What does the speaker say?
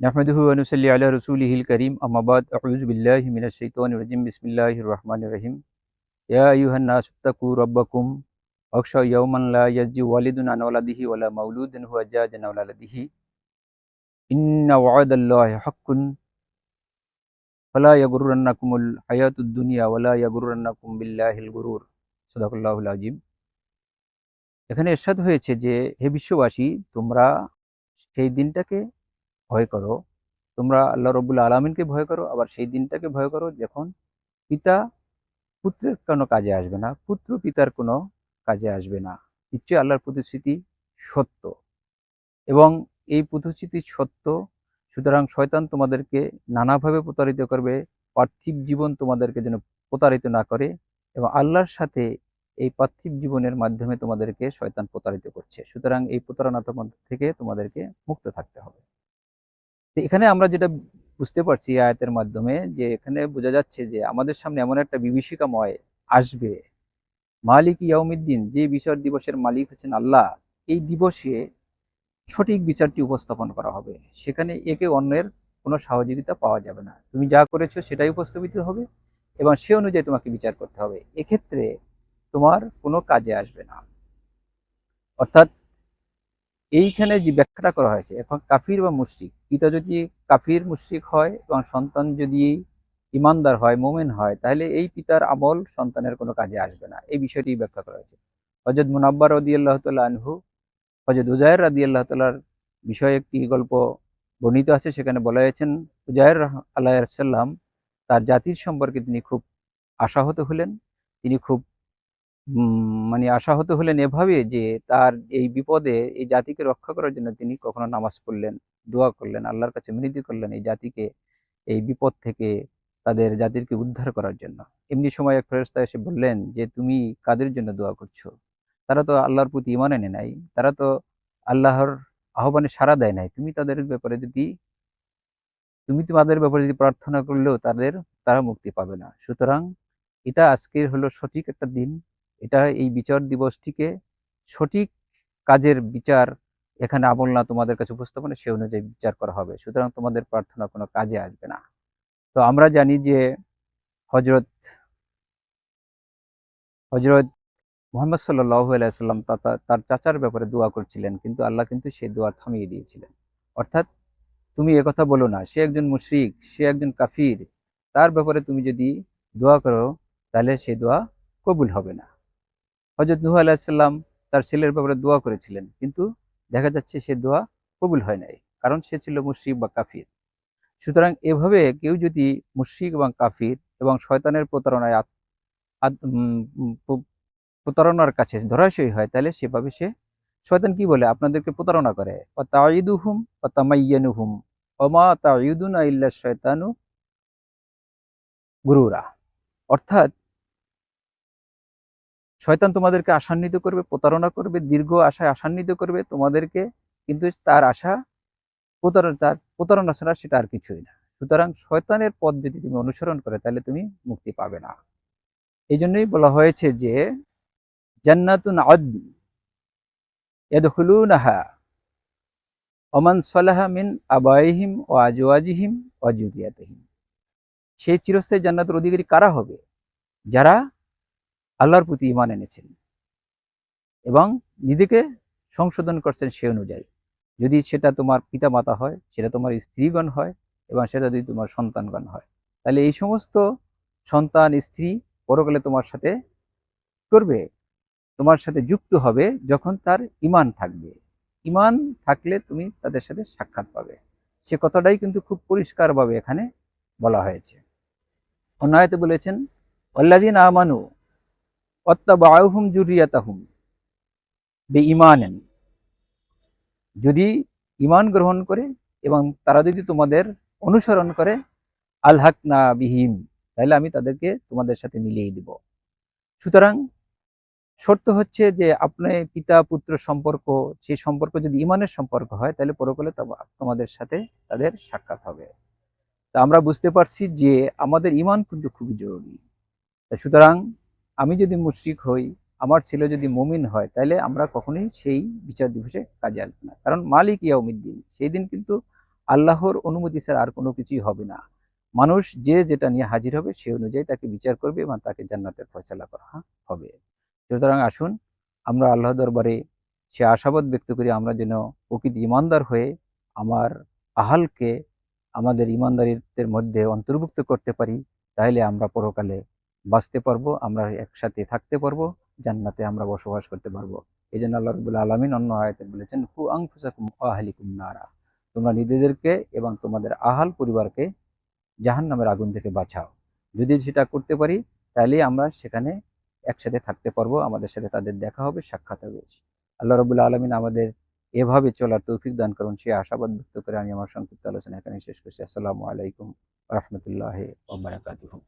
নাহমেদহু আনুসল্লি আল্লাহ রসুল হিল করিম আমাবাদ আউজবিল্লাহ মিনাশাইতানিরজিম বিসমিল্লাহ রহমান রহিম ইয়াহান্নাসুত্তাকু রব্বাকুম অক্ষা ইয়ৌমাল্লা ইয়াজি ওয়ালিদুন আনওয়ালাদিহি ওয়ালা মাউলুদ্দিন হু আজ্জা জানাওয়ালাদিহি ইন্না ওয়াদাল্লাহ হক্কুন ফলা ইয়াগুরুরান্নাকুমুল হায়াতুদ্দুনিয়া ওয়ালা ইয়াগুরুরান্নাকুম বিল্লাহিল গুরুর সদাকুল্লাহুল আজিম এখানে এরশাদ হয়েছে যে, হে বিশ্ববাসী, তোমরা সেই দিনটাকে ভয় করো। তোমরা আল্লাহ রবুল আলমিনকে ভয় করো, আবার সেই দিনটাকে ভয় করো যখন পিতা পুত্রের কোনো কাজে আসবে না, পুত্র পিতার কোনো কাজে আসবে না। নিশ্চয়ই আল্লাহর প্রতিশ্রুতি সত্য। এবং এই প্রতিশ্রুতি সত্য, সুতরাং শয়তান তোমাদেরকে নানাভাবে প্রতারিত করবে, পার্থিব জীবন তোমাদেরকে যেন প্রতারিত না করে এবং আল্লাহর সাথে এই পার্থিব জীবনের মাধ্যমে তোমাদেরকে শয়তান প্রতারিত করছে। সুতরাং এই প্রতারণা থেকে তোমাদেরকে মুক্ত থাকতে হবে। এখানে আমরা যেটা বুঝতে পারছি আয়াতের মাধ্যমে যে এখানে বোঝা যাচ্ছে যে আমাদের সামনে এমন একটা বিভীষিকাময় আসবে। মালিক ইয়াউমিদ্দিন, যে বিচার দিবসের মালিক হচ্ছেন আল্লাহ, এই দিবসে সঠিক বিচারটি উপস্থাপন করা হবে। সেখানে একে অন্যের কোনো সহযোগিতা পাওয়া যাবে না। তুমি যা করেছ সেটাই উপস্থাপিত হবে এবং সে অনুযায়ী তোমাকে বিচার করতে হবে। এক্ষেত্রে তোমার কোনো কাজে আসবে না। অর্থাৎ এইখানে যে ব্যাখ্যাটা করা হয়েছে, এখন কাফির বা মুশরিক পিতা যদি কাফির, মুশরিক হয় এবং সন্তান যদি ইমানদার হয়, মোমেন হয়, তাহলে এই পিতার আমল সন্তানের কোনো কাজে আসবে না। এই বিষয়টি ব্যাখ্যা করা হয়েছে। হজরত মুনাব্বার রদি আল্লাহ তাল্লাহ আনহু হজরত উজায়ের রাদি আল্লাহ তাল্লার বিষয়ে একটি গল্প বর্ণিত আছে। সেখানে বলা হয়েছেন উজায়ের আল্লাহ সাল্লাম তার জাতির সম্পর্কে তিনি খুব আশাহত হলেন। তিনি খুব মানে আশাহত হলেন এভাবে যে তার এই বিপদে এই জাতিকে রক্ষা করার জন্য তিনি কখনো নামাজ পড়লেন, দোয়া করলেন, আল্লাহর কাছে মিনতি করলেন এই জাতিকে এই বিপদ থেকে তাদের জাতিরকে উদ্ধার করার জন্য। এমনি সময় এক ফেরস্তা এসে বললেন যে, তুমি কাদের জন্য দোয়া করছ? তারা তো আল্লাহর প্রতি ইমান এনে নাই, তারা তো আল্লাহর আহ্বানে সাড়া দেয় নাই। তুমি তাদের ব্যাপারে যদি, তুমি তোমাদের ব্যাপারে যদি প্রার্থনা করলেও তাদের, তারা মুক্তি পাবে না। সুতরাং এটা আজকের হলো সঠিক একটা দিন। এটা এই বিচার দিবসটিকে সঠিক কাজের বিচার এখানে আমল না তোমাদের কাছে উপস্থাপনে, সে অনুযায়ী বিচার করা হবে। সুতরাং তোমাদের প্রার্থনা কোনো কাজে আসবে না। তো আমরা জানি যে হজরত হজরত মোহাম্মদ সাল্লাহ তার চাচার ব্যাপারে দোয়া করছিলেন, কিন্তু আল্লাহ কিন্তু সেই দোয়া থামিয়ে দিয়েছিলেন। অর্থাৎ তুমি কথা বলো না, সে একজন মুশরিক, সে একজন কাফির, তার ব্যাপারে তুমি যদি দোয়া করো, তাহলে সে দোয়া কবুল হবে না। হজরত নুহ আলাহিসাল্লাম তার ছেলের ব্যাপারে দোয়া করেছিলেন, কিন্তু দেখা যাচ্ছে সে দোয়া কবুল হয় নাই, কারণ সে ছিল মুশ্রিক বা কাফির। সুতরাং এভাবে কেউ যদি মুশ্রিক এবং কাফির এবং শয়তানের প্রতারণায় প্রতারণার কাছে ধরাশয়ী হয়, তাহলে সেভাবে সে শয়তান কি বলে? আপনাদেরকে প্রতারণা করে। তাইদুহুম তামাইয়ানুহুম অমা তাইদুন ইল্লা শয়তানু গুরুরা। অর্থাৎ শয়তান তোমাদেরকে আশান্বিত করবে, প্রতারণা করবে, দীর্ঘ আশায় আশান্বিত করবে, তোমাদেরকে কিন্তু তার আশা প্রতারণা, তার প্রতারণা ছাড়া সেটা আর কিছুই না। সুতরাং শয়তানের পথ যদি তুমি অনুসরণ করে, তাহলে তুমি মুক্তি পাবে না। এই জন্যই বলা হয়েছে যে, জান্নাতুন আদন ইয়াদখুলুনাহা, ওমান সালাহা মিন আবাইহিম ও আজওয়াজিহিম ও জুরিয়াতহিম। সেই চিরস্থায়ী জান্নাতের অধিকারী কারা হবে? যারা আল্লাহর প্রতি ইমান এনেছেন এবং নিজেকে সংশোধন করছেন সে অনুযায়ী। যদি সেটা তোমার পিতা মাতা হয়, সেটা তোমার স্ত্রীগণ হয় এবং সেটা যদি তোমার সন্তানগণ হয়, তাহলে এই সমস্ত সন্তান, স্ত্রী পরকালে তোমার সাথে করবে, তোমার সাথে যুক্ত হবে যখন তার ইমান থাকবে। ইমান থাকলে তুমি তাদের সাথে সাক্ষাৎ পাবে। সে কথাটাই কিন্তু খুব পরিষ্কারভাবে এখানে বলা হয়েছে। অন্যায়তে বলেছেন অল্লাদিন আমানু অত্তাবাহুম জুরিয়াতাহুম বে ইমানেন যদি ইমান গ্রহণ করে এবং তারা যদি তোমাদের অনুসরণ করে আলহাক না বিহীন তাহলে আমি তাদেরকে তোমাদের সাথে মিলিয়ে দিব। সুতরাং শর্ত হচ্ছে যে আপনি পিতা, পুত্র সম্পর্ক সেই সম্পর্ক যদি ইমানের সম্পর্ক হয়, তাহলে পরকালে তোমাদের সাথে তাদের সাক্ষাৎ হবে। তা আমরা বুঝতে পারছি যে আমাদের ইমান কিন্তু খুবই জরুরি। সুতরাং আমি যদি মুশ্রিক হই, আমার ছেলে যদি মমিন হয় তাহলে আমরা কখনোই সেই বিচার দিবসে কাজে আসব না। কারণ মালিক ইয়াউমিদ্দিন, সেই দিন কিন্তু আল্লাহর অনুমতি ছাড়া আর কোনো কিছুই হবে না। মানুষ যে যেটা নিয়ে হাজির হবে, সে অনুযায়ী তাকে বিচার করবে এবং তাকে জান্নাতের ফয়সালা করা হবে। সুতরাং আসুন, আমরা আল্লাহ দরবারে সে আশাবাদ ব্যক্ত করি, আমরা যেন প্রকৃত ইমানদার হয়ে আমার আহালকে আমাদের ইমানদারিত্বের মধ্যে অন্তর্ভুক্ত করতে পারি। তাহলে আমরা পরকালে বাঁচতে পারব, আমরা একসাথে থাকতে পারব, জান্নাতে আমরা বসবাস করতে পারব। এই জন্য আল্লাহ রবুল্লা আলমিন অন্য আয়তে বলেছেন, হু আংফুসাকুম নারা। তোমরা নিজেদেরকে এবং তোমাদের আহাল পরিবারকে জাহান নামের আগুন থেকে বাঁচাও। যদি সেটা করতে পারি, তাহলে আমরা সেখানে একসাথে থাকতে পারব, আমাদের সাথে তাদের দেখা হবে, সাক্ষাৎ হবে। আল্লাহ রবুল্লা আলমিন আমাদের এভাবে চলার তৌফিক দান করুন। সে আশাবাদ ব্যক্ত করে আমি আমার সংক্ষিপ্ত আলোচনা এখানে শেষ করছি। আসসালামু আলাইকুম রহমতুল্লাহ ওবরাকাতুহু